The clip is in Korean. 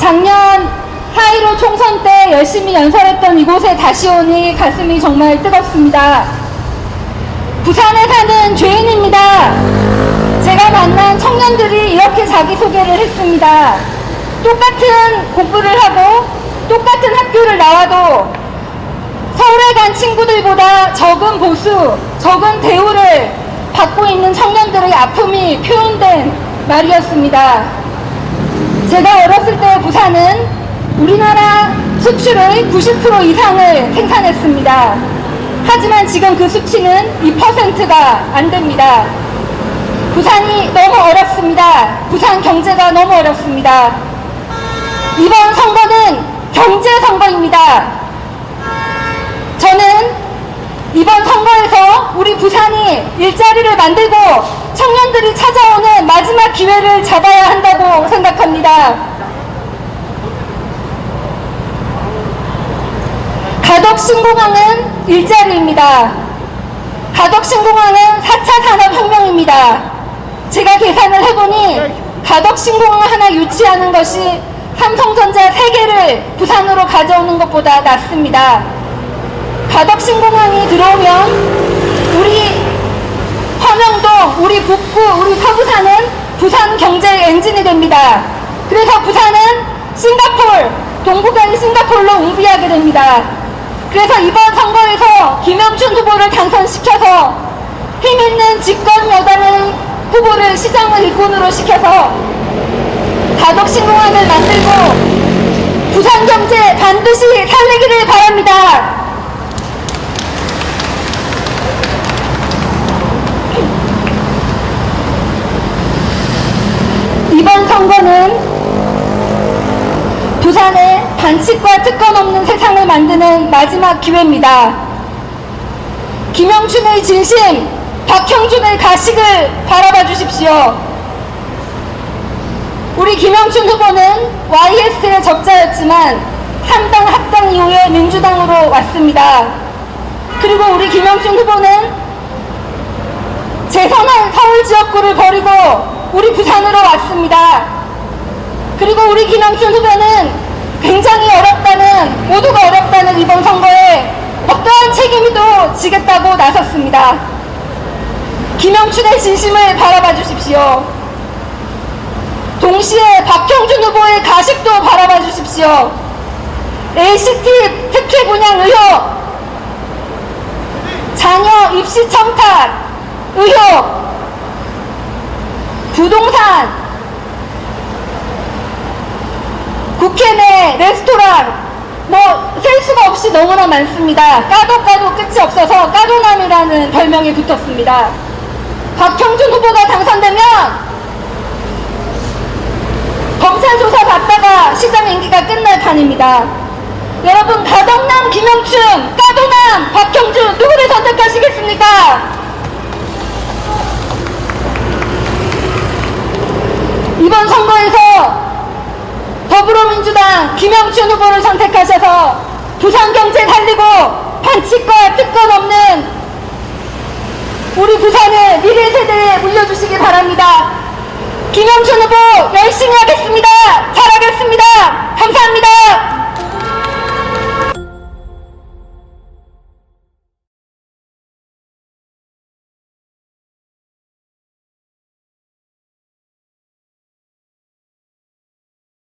작년 4.15 총선 때 열심히 연설했던 이곳에 다시 오니 가슴이 정말 뜨겁습니다. 부산에 사는 죄인입니다. 제가 만난 청년들이 이렇게 자기소개를 했습니다. 똑같은 공부를 하고 똑같은 학교를 나와도 서울에 간 친구들보다 적은 보수, 적은 대우를 받고 있는 청년들의 아픔이 표현된 말이었습니다. 제가 어렸을 때 부산은 우리나라 수출의 90% 이상을 생산했습니다. 하지만 지금 그 수치는 2%가 안 됩니다. 부산이 너무 어렵습니다. 부산 경제가 너무 어렵습니다. 이번 선거는 경제 선거입니다. 저는 이번 선거에서 우리 부산이 일자리를 만들고 청년들이 찾아오는 마지막 기회를 잡아야 한다고 생각합니다. 가덕 신공항은 일자리입니다. 가덕 신공항은 4차 산업혁명입니다. 제가 계산을 해보니 가덕 신공항 하나 유치하는 것이 삼성전자 3개를 부산으로 가져오는 것보다 낫습니다. 가덕 신공항이 들어오면 우리 화명동, 우리 북구, 우리 서 부산 경제 엔진이 됩니다. 그래서 부산은 싱가폴, 동북아의 싱가폴로 웅비하게 됩니다. 그래서 이번 선거에서 김영춘 후보를 당선시켜서 힘있는 집권 여당의 후보를 시장을 일꾼으로 시켜서 가덕 신공항을 만들고 부산 경제 반드시 살리기를 바랍니다. 이번 선거는 부산의 반칙과 특권 없는 세상을 만드는 마지막 기회입니다. 김영춘의 진심, 박형준의 가식을 바라봐 주십시오. 우리 김영춘 후보는 YS의 적자였지만 3당 합당 이후에 민주당으로 왔습니다. 그리고 우리 김영춘 후보는 재선한 서울 지역구를 버리고 우리 부산으로 왔습니다. 그리고 우리 김영춘 후보는 굉장히 어렵다는, 모두가 어렵다는 이번 선거에 어떠한 책임도 지겠다고 나섰습니다. 김영춘의 진심을 바라봐 주십시오. 동시에 박형준 후보의 가식도 바라봐 주십시오. ACT 특혜 분양 의혹, 자녀 입시 청탁 의혹, 부동산, 국회 내 레스토랑, 뭐, 셀 수가 없이 너무나 많습니다. 까도 까도 끝이 없어서 까도남이라는 별명이 붙었습니다. 박형준 후보가 당선되면 검찰 조사 받다가 시장 임기가 끝날 판입니다. 여러분, 가덕남, 김영춘, 까도남, 박형준, 누구를 선택하시겠습니까? 이번 선거에서 더불어민주당 김영춘 후보를 선택하셔서 부산 경제 살리고 반칙과 특권 없는 우리 부산을 미래 세대에 물려주시기 바랍니다. 김영춘 후보 열심히 하겠습니다.